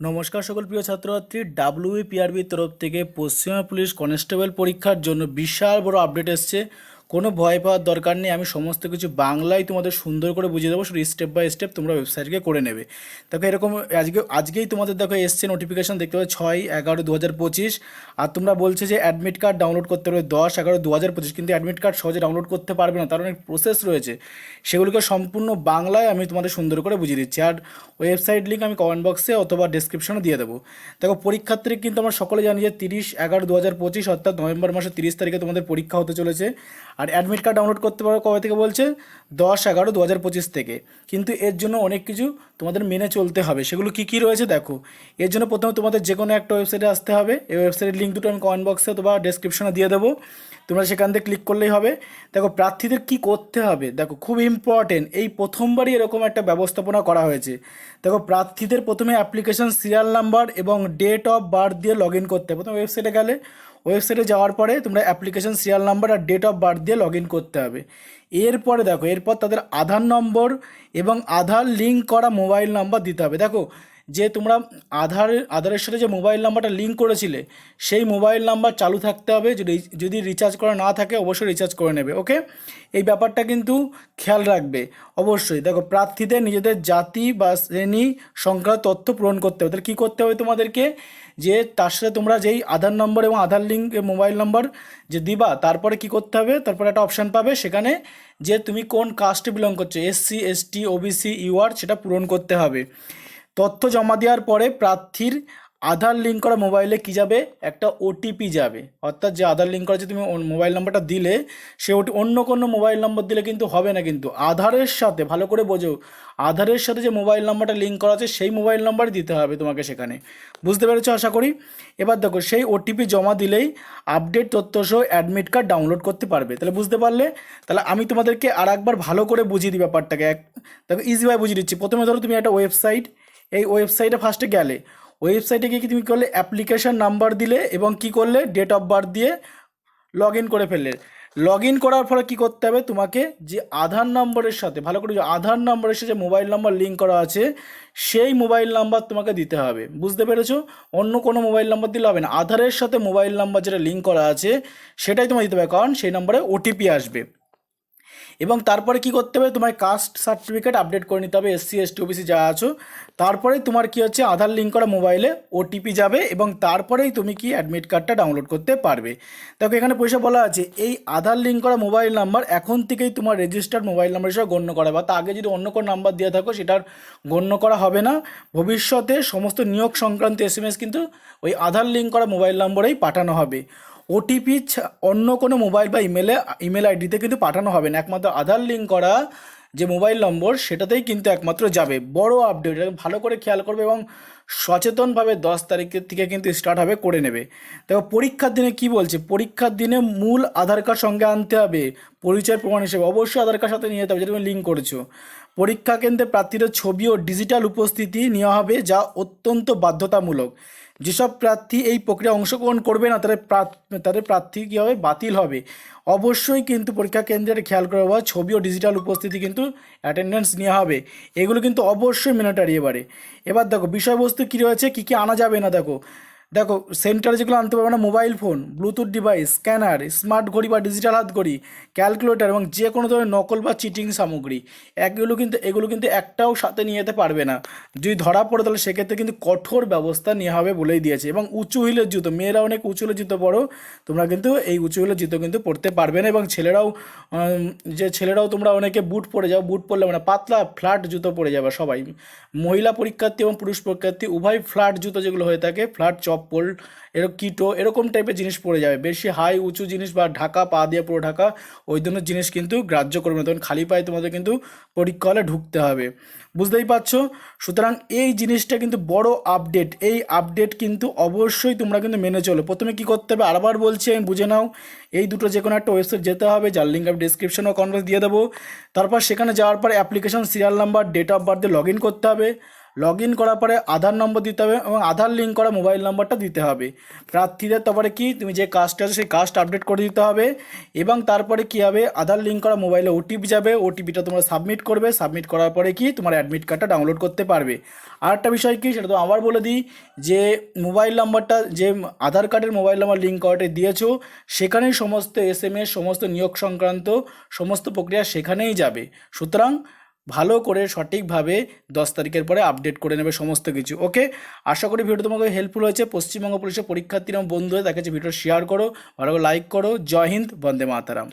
নমস্কার সকল প্রিয় ছাত্রছাত্রী ডাব্লিউপিআরবির তরফ থেকে পশ্চিমবঙ্গ পুলিশ কনস্টেবল পরীক্ষার জন্য বিশাল বড় আপডেট এসছে। কোনো ভয় পাওয়ার দরকার নেই, আমি সমস্ত কিছু বাংলায় তোমাদের সুন্দর করে বুঝিয়ে দেবো, শুধু স্টেপ বাই স্টেপ তোমরা ওয়েবসাইটকে করে নেবে। দেখো এরকম আজকে, আজকেই তোমাদের দেখো এসছে নোটিফিকেশান দেখতে পাবে ছয় এগারো দু হাজার পঁচিশ, আর তোমরা বলছে যে অ্যাডমিট কার্ড ডাউনলোড করতে পারবে দশ এগারো দু হাজার পঁচিশ, কিন্তু অ্যাডমিট কার্ড সহজে ডাউনলোড করতে পারবে না, তার অনেক প্রসেস রয়েছে। সেগুলোকে সম্পূর্ণ বাংলায় আমি তোমাদের সুন্দর করে বুঝিয়ে দিচ্ছি, আর ওয়েবসাইট লিঙ্ক আমি কমেন্ট বক্সে অথবা ডিসক্রিপশনে দিয়ে দেবো। দেখো পরীক্ষার তারিখ কিন্তু আমরা সকলে জানি যে তিরিশ এগারো দু হাজার পঁচিশ, অর্থাৎ নভেম্বর মাসের তিরিশ তারিখে তোমাদের পরীক্ষা হতে চলেছে আর অ্যাডমিট কার্ড ডাউনলোড করতে পারো কবে থেকে বলছে? দশ এগারো দু হাজার পঁচিশ থেকে। কিন্তু এর জন্য অনেক কিছু তোমাদের মেনে চলতে হবে। সেগুলো কী কী রয়েছে দেখো। এর জন্য প্রথমে তোমাদের যে কোনো একটা ওয়েবসাইটে আসতে হবে। এই ওয়েবসাইটের লিঙ্ক দুটো আমি কমেন্ট বক্সে অথবা ডেসক্রিপশনে দিয়ে দেবো। তোমরা সেখান থেকে ক্লিক করলেই হবে। দেখো, প্রার্থীদের কি করতে হবে? দেখো, খুব ইম্পর্টেন্ট এই প্রথমবারই এরকম একটা ব্যবস্থাপনা করা হয়েছে। দেখো, প্রার্থীদের প্রথমে অ্যাপ্লিকেশন সিরিয়াল নাম্বার এবং ডেট অফ বার্থ দিয়ে লগ ইন করতে হবে। প্রথমে ওয়েবসাইটে গেলে ওয়েবসাইটে যাওয়ার পরে তোমরা অ্যাপ্লিকেশন সিরিয়াল নাম্বার আর ডেট অফ বার্থ দিয়ে লগ ইন করতে হবে। এরপরে দেখো, এরপর তাদের আধার নম্বর এবং আধার লিঙ্ক করা মোবাইল নাম্বার দিতে হবে। দেখো যে তোমরা আধার, আধারের সাথে যে মোবাইল নাম্বারটা লিঙ্ক করেছিলে, সেই মোবাইল নাম্বার চালু থাকতে হবে। যদি যদি রিচার্জ করা না থাকে, অবশ্যই রিচার্জ করে নেবে ওকে এই ব্যাপারটা কিন্তু খেয়াল রাখবে। অবশ্যই, দেখো, প্রার্থীদের নিজেদের জাতি বা শ্রেণি সংক্রান্ত তথ্য পূরণ করতে হবে। তাহলে কী করতে হবে তোমাদেরকে? যে তার সাথে তোমরা যেই আধার নম্বর এবং আধার লিঙ্ক মোবাইল নম্বর যে দিবা, তারপরে কি করতে হবে? তারপরে একটা অপশান পাবে, সেখানে যে তুমি কোন কাস্টে বিলং করছ এসসি এসটি ওবিসি ইউআর সেটা পূরণ করতে হবে। তথ্য জমা দেওয়ার পরে প্রার্থীর আধার লিঙ্ক করা মোবাইলে কি যাবে? একটা ওটিপি যাবে। অর্থাৎ যে আধার লিঙ্ক করা যে তুমি মোবাইল নাম্বারটা দিলে, সে ওটি অন্য কোনো মোবাইল নম্বর দিলে কিন্তু হবে না কিন্তু। আধারের সাথে, ভালো করে বোঝো, আধারের সাথে যে মোবাইল নাম্বারটা লিঙ্ক করা আছে, সেই মোবাইল নাম্বারই দিতে হবে তোমাকে সেখানে। বুঝতে পেরেছ আশা করি? এবার দেখো, সেই ওটিপি জমা দিলেই আপডেট তথ্য সহ অ্যাডমিট কার্ড ডাউনলোড করতে পারবে। তাহলে বুঝতে পারলে? তাহলে আমি তোমাদেরকে আর একবার ভালো করে বুঝিয়ে দিই ব্যাপারটাকে। এক দেখো ইজিভাবে বুঝিয়ে দিচ্ছি। প্রথমে ধরো তুমি একটা ওয়েবসাইট এই ওয়েবসাইটে ফার্স্টে গেলে। ওয়েবসাইটে গিয়ে তুমি করলে? অ্যাপ্লিকেশান নাম্বার দিলে এবং কি করলে? ডেট অফ বার্থ দিয়ে লগ ইন করে ফেললে। লগ ইন করার পরে কী করতে হবে? তোমাকে যে আধার নম্বরের সাথে, ভালো করে যে আধার নম্বরের সাথে যে মোবাইল নাম্বার লিঙ্ক করা আছে, সেই মোবাইল নাম্বার তোমাকে দিতে হবে। বুঝতে পেরেছ? অন্য কোনো মোবাইল নাম্বার দিলে হবে না। আধারের সাথে মোবাইল নাম্বার যেটা লিঙ্ক করা আছে, সেটাই তোমার দিতে হবে। কারণ সেই নাম্বারে ওটিপি আসবে। এবং তারপরে কি করতে হবে? তোমার কাস্ট সার্টিফিকেট আপডেট করে নিতে হবে এসসি এসটি ওবিসি যা আছো। তারপরে তোমার কি হচ্ছে? আধার লিঙ্ক করা মোবাইলে ওটিপি যাবে এবং তারপরেই তুমি কি অ্যাডমিট কার্ডটা ডাউনলোড করতে পারবে। দেখো, এখানে পয়সা বলা আছে, এই আধার লিঙ্ক করা মোবাইল নাম্বার এখন থেকেই তোমার রেজিস্টার্ড মোবাইল নাম্বার হিসেবে গণ্য করা বা তা আগে যদি অন্য কোনো নাম্বার দিয়ে থাকো, সেটার গণ্য করা হবে না। ভবিষ্যতে সমস্ত নিয়োগ সংক্রান্ত এস কিন্তু ওই আধার লিঙ্ক করা মোবাইল নম্বরেই পাঠানো হবে। ওটিপি অন্য কোনো মোবাইল বা ইমেলে, ইমেল আইডিতে কিন্তু পাঠানো হবে না। একমাত্র আধার লিঙ্ক করা যে মোবাইল নম্বর, সেটাতেই কিন্তু একমাত্র যাবে। বড় আপডেট ভালো করে খেয়াল করবে এবং সচেতনভাবে দশ তারিখের থেকে কিন্তু স্টার্ট হবে, করে নেবে। দেখো, পরীক্ষার দিনে কি বলছে? পরীক্ষার দিনে মূল আধার কার্ড সঙ্গে আনতে হবে, পরিচয় প্রমাণ হিসেবে। অবশ্যই আধার কার্ড সাথে নিয়ে যেতে হবে যেটা তুমি লিঙ্ক করেছ। পরীক্ষা কেন্দ্রে প্রার্থীদের ছবি ও ডিজিটাল উপস্থিতি নেওয়া হবে, যা অত্যন্ত বাধ্যতামূলক। যেসব প্রার্থী এই প্রক্রিয়া অংশগ্রহণ করবে না, তাদের তাদের প্রার্থী কী হবে? বাতিল হবে। অবশ্যই কিন্তু পরীক্ষা কেন্দ্রের খেয়াল করা হবে ছবি ও ডিজিটাল উপস্থিতি কিন্তু অ্যাটেন্ডেন্স নেওয়া হবে। এগুলো কিন্তু অবশ্যই ম্যান্ডেটারি এবারে। এবার দেখো, বিষয়বস্তু কী রয়েছে কী কী আনা যাবে না দেখো। দেখো সেন্টারে যেগুলো আনতে পারবে না mobile phone bluetooth device scanner smart ঘড়ি বা ডিজিটাল হাত ঘড়ি ক্যালকুলেটর এবং যে কোনো ধরনের নকল বা চিটিং সামগ্রী, এগুলো কিন্তু এগুলো কিন্তু একটাও সাথে নিয়ে যেতে পারবে না। যদি ধরা পড়ে তাহলে সেক্ষেত্রে কিন্তু কঠোর ব্যবস্থা নেওয়া হবে বলেই দিয়েছে। এবং উঁচু হিলের জুতো মেয়েরা অনেক উঁচু হিলের জুতো পরো, তোমরা কিন্তু এই উঁচু হিলের জুতো কিন্তু পরতে পারবে না। এবং ছেলেরাও যে ছেলেরাও তোমরা অনেকে বুট পরে যাও বুট পরলে মানে পাতলা ফ্ল্যাট জুতো পরে যাবে সবাই। মহিলা পরীক্ষার্থী এবং পুরুষ পরীক্ষার্থী, উভয় ফ্ল্যাট জুতো যেগুলো হয়ে থাকে ফ্ল্যাট চপ্পল, এরকম কিটো, এরকম টাইপের জিনিস পড়ে যাবে। বেশি হাই উঁচু জিনিস বা ঢাকা, পা দিয়ে পুরো ঢাকা, ওই ধরনের জিনিস কিন্তু গ্রাহ্য করবে না। তখন খালি পায়ে তোমাদের কিন্তু পরীক্ষা হলে ঢুকতে হবে। বুঝতেই পারছ? সুতরাং এই জিনিসটা কিন্তু বড় আপডেট এই আপডেট কিন্তু অবশ্যই তোমরা কিন্তু মেনে চলো। প্রথমে কি করতে হবে? আরবার বলছি, আমি বুঝে নাও। এই দুটো যে কোনো একটা ওয়েবসাইট যেতে হবে, যার লিঙ্ক আমি ডিসক্রিপশন ও কনভার্স দিয়ে দেবো। তারপর সেখানে যাওয়ার পর application serial number date of বার্থে log in করতে হবে। লগ ইন করার পরে আধার নম্বর দিতে হবে এবং আধার লিঙ্ক করা মোবাইল নাম্বারটা দিতে হবে। প্রার্থীদের তারপরে কি? তুমি যে কাজটা আছে সেই কাজটা আপডেট করে দিতে হবে এবং তারপরে কি হবে? আধার লিঙ্ক করা মোবাইলে ওটিপি যাবে। ওটিপিটা তোমরা সাবমিট করবে। সাবমিট করার পরে কি? তোমার অ্যাডমিট কার্ডটা ডাউনলোড করতে পারবে। আর একটা বিষয় কি? সেটা তো আবার বলে দিই যে মোবাইল নাম্বারটা যে আধার কার্ডের মোবাইল নাম্বার লিঙ্ক করাটা দিয়েছ, সেখানেই সমস্ত এস সমস্ত নিয়োগ সংক্রান্ত, সমস্ত প্রক্রিয়া সেখানেই যাবে। সুতরাং ভালো করে সঠিকভাবে দশ তারিখের পরে আপডেট করে নেবে সমস্ত কিছু ওকে আশা করি ভিডিও তোমাকে হেল্পফুল হয়েছে। পশ্চিমবঙ্গ পুলিশের পরীক্ষার্থীরা বন্ধু হয়ে তাকে ভিডিও শেয়ার করো, ভালো লাইক করো। জয় হিন্দ, বন্দে মাতারাম।